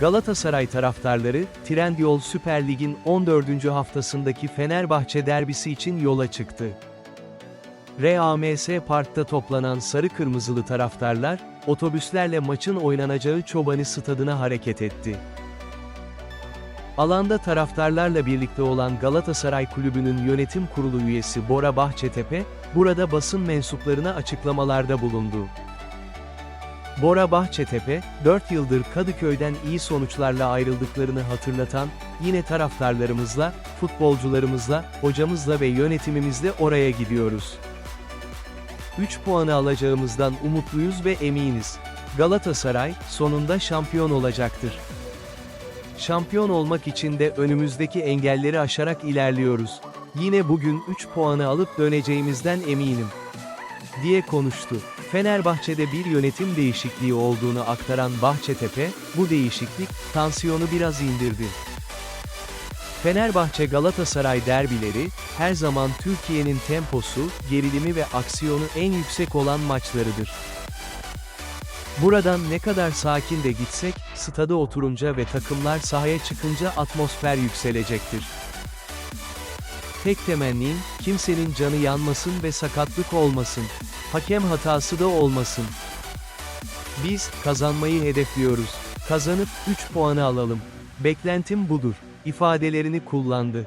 Galatasaray taraftarları, Trendyol Süper Lig'in 14. haftasındaki Fenerbahçe derbisi için yola çıktı. RAMS Park'ta toplanan sarı kırmızılı taraftarlar, otobüslerle maçın oynanacağı Çobani Stadı'na hareket etti. Alanda taraftarlarla birlikte olan Galatasaray Kulübü'nün yönetim kurulu üyesi Bora Bahçetepe, burada basın mensuplarına açıklamalarda bulundu. Bora Bahçetepe, 4 yıldır Kadıköy'den iyi sonuçlarla ayrıldıklarını hatırlatan, yine taraftarlarımızla, futbolcularımızla, hocamızla ve yönetimimizle oraya gidiyoruz. 3 puanı alacağımızdan umutluyuz ve eminiz. Galatasaray, sonunda şampiyon olacaktır. Şampiyon olmak için de önümüzdeki engelleri aşarak ilerliyoruz. Yine bugün 3 puanı alıp döneceğimizden eminim. Diye konuştu. Fenerbahçe'de bir yönetim değişikliği olduğunu aktaran Bahçetepe, bu değişiklik, tansiyonu biraz indirdi. Fenerbahçe Galatasaray derbileri, her zaman Türkiye'nin temposu, gerilimi ve aksiyonu en yüksek olan maçlarıdır. Buradan ne kadar sakin de gitsek, stada oturunca ve takımlar sahaya çıkınca atmosfer yükselecektir. Tek temennim, kimsenin canı yanmasın ve sakatlık olmasın. Hakem hatası da olmasın. Biz, kazanmayı hedefliyoruz. Kazanıp, 3 puanı alalım. Beklentim budur, ifadelerini kullandı.